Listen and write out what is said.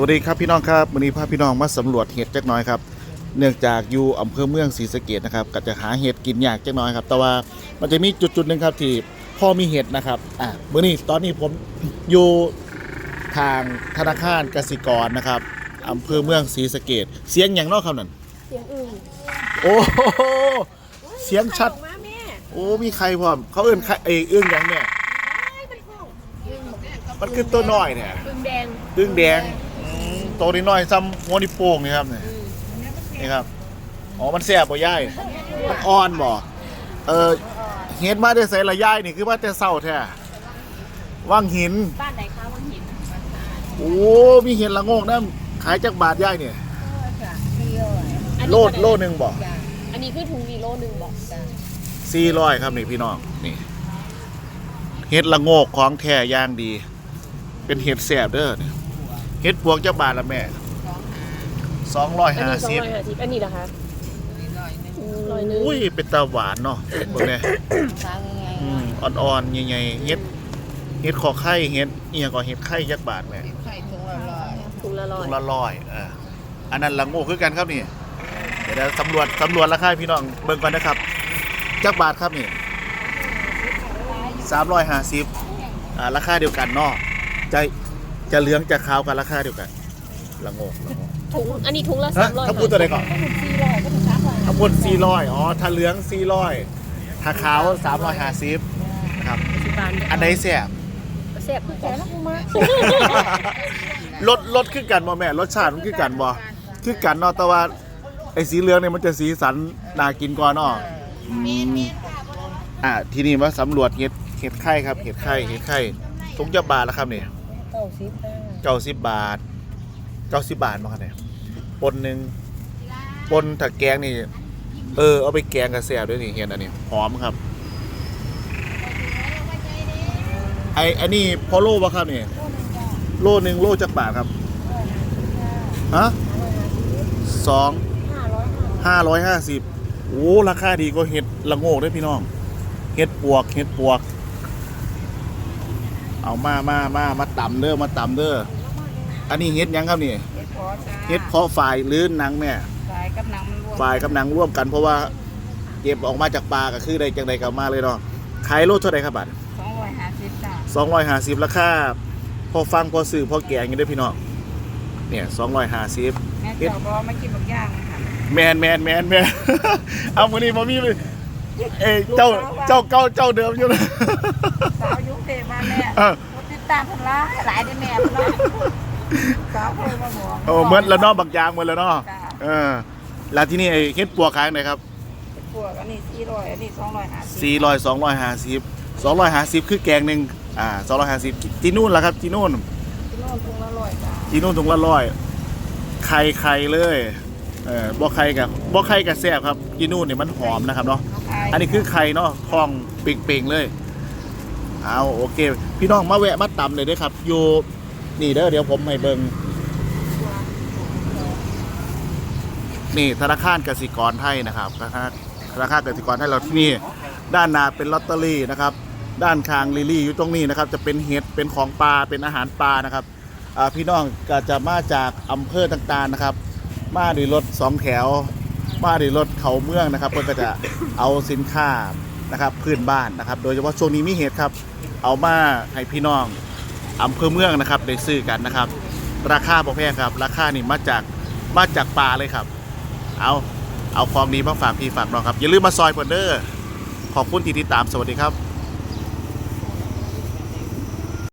วัสดีครับพี่น้องครับวันนี้พาพี่น้องมาสำรวจเห็ดจักหน้อยครับเนื่องจากอยู่อำเภอเมืองศรีสะเกดนะครับก็จะหาเห็ดกินยากจักหน้อยครับ แต่ว่ามันจะมีจุดจุดๆหนึ่งครับที่พ่อมีเห็ดนะครับอะเมื่อนี้ตอนนี้ผมอยู่ทางธนาคารกสิกรนะครับอำเภอเมืองศรีสะเกดเสียงอย่างเนอกคำนั้นเสียงอื่นโอ้โหเสียงชัดออกมาแม่โอ้มีใครพร้อมเขาเอื้นใครเอยเอื้งอย่างเนี่ยเป็นห้องมันคือตัวน้อยเนี่ยอึ่งแดงตึ้งแดง อืมตัวน้อยๆซ้ำหัวนิ้วโป้งนี่ครับเนี่ยนี่ครับอ๋อมันแสบบ่ย่ายมันอ่อนบ่เออเฮ็ดมาได้ใส่ละย่ายนี่คือว่าแต่เศร้าแท้ว่างหินบ้านไหนคะวังหินโอ้มีเห็ดละโงกนะขายจากบาทย่ายเนี่ยอันนี้โลดเท่าไหร่โลหนึงบ่อันนี้คือถุงดีโลหนึ่งบอกสี่ร้อยครับนี่พี่น้องนี่เห็ดละโงกของแท้ย่างดี เป็นเห็ดแสบเด้อเนี่ย เห็ดพวงจากบาทละแม่สองร้อยอันห้านี้สองสิบร้อยห้าสิบอันนี้นะคะร้อยหนึ่งอุ้ยเป็นตาหวานเนาะเบิ่งเนี่ยอืมอ่อนๆใหญ่ๆเฮ็ดเฮ็ดขอไข่เฮ็ดเอียงก็เฮ็ดไข่ยักบาทแหม่ถุงละร้อถุยงละร้อยเอออันนั้นละโง่คือกันครับนี่เดี๋ยวเราสำรวจสำรวจราคาให้พี่น้องเบิ่งก่อนนะครับจักบาทครับนี่350อ่าราคาเดียวกันเนาะจะ จะเหลืองจะขาวกันราคาเดียวกันละโง่ละโง่ถุงอันนี้ถุงละฮะสามร้อยถ้าพูดตัวใดก่อนถ้าถุงสี่ร้อยก็ถุงสามร้อยทั้งหมด400อ๋อถ้าเหลือง400ถ้าขาว350นะครับสิบบาทอันไหนแซ่บแซ่บคือแกนะกูมารสรสคือกันบ่แม่รสชาติมันคือกันบ่คือกันเนาะแต่ว่าไอ้สีเหลืองเนี่ยมันจะสีสันน่ากินกว่าเนาะอืมอ่าทีนี้มาสำรวจเห็ดเห็ดไข่ครับเห็ดไข่เห็ดไข่ทุกจะบาทแล้วครับนี่ เก้าสิบห้าเก้าสิบบาทเก้าสิบบาทมาครับเนี่ยปนหนึ่งปนถักแกงนี่ เออ เอาไปแกงกระแสบด้วยนี่เห็นอันนี้หอมครับ ไออันนี้พอโลป่ะครับนี่โลหนึ่งโลจักบาทครับฮะสองห้าร้อยห้าสิบโอ้ราคาดีกว่าเห็ดละโงกด้วยพี่น้อง เห็ดปวก เห็ดปวก เอามามามามาตำเด้อมาตำเด้ออันนี้เห็ดหยังครับนี่เห็ดพอจ้าเห็ดเพาะฝ่ายหรือหนังแม่สายกับหนังมันรวมฝ่ายกับหนังร่วมกัน เพราะว่าเก็บออกมาจากปลาก็คือได้จังใดกลับมาเลยเนาะขายโลเท่าไหร่ครับบัตรสองร้อยห้าสิบจ้าสองร้อยห้าสิบราคาพอฟังพอสื่อพอแกงอย่างนี้เด้อพี่น้องเนี่ยสองร้อยห้าสิบ แม่เจ้าบอกมากินบักย่างค่ะแมนแมนแมนแมน เอาวันนี้มามีเลยเอ้ยเจ้าเจ้าเก่าเจ้าเดิมอยู่นะ เออคนติดตามพันล้านหลายได้แม่พันล้านสาวเคยมาบอกโอ้เหมือนละเนอบางยางเหมือนละเนอจ้าเออแล้วที่นี่ไอ้เฮ็ดปัวค้างไหนครับพวกอันนี้สี่ร้อยอันนี้สองร้อยห้าสิบสี่ร้อยสองร้อยห้าสิบสองร้อยห้าสิบคือแกงหนึ่งอ่าสองร้อยห้าสิบจีนู่นละครับจีนู่นกิโลถุงละร้อยจ้าจีนู่นถุงละร้อยไข่ไข่เลยเออบ่ไข่กับบ่ไข่กับแซ่บครับจีนู่นเนี่ยมันหอมนะครับเนาะ อันนี้คือไข่เนาะคลองเป่งๆเลย เอาโอเค พี่น้องมาแวะมาตำเลยด้วยครับ อยู่นี่เด้อเดี๋ยวผมให้เบิงนี่ธนาคารกสิกรไทยนะครับธนาคารธนาคารกสิกรไทยเราที่นี่ ด้านหน้าเป็นลอตเตอรี่นะครับ ด้านข้างลิลี่อยู่ตรงนี้นะครับ จะเป็นเห็ดเป็นของปลาเป็นอาหารปลานะครับพี่น้องก็จะมาจากอำเภอต่างๆนะครับ มาด้วยรถสองแถว มาด้วยรถเขาเมืองนะครับเพื่อจะเอาสินค้า นะครับพื้นบ้านนะครับ โดยเฉพาะช่วงนี้มีเหตุครับ เอามาให้พี่น้องอำเภอเมืองนะครับได้ซื้อกันนะครับ ราคาบ่แพงครับ ราคานี่มาจากมาจากป่าเลยครับ เอาเอาของดีมาฝากพี่ฝากน้องครับอย่าลืมมาซอยเพิ่นเด้อขอบคุณที่ติดตามสวัสดีครับ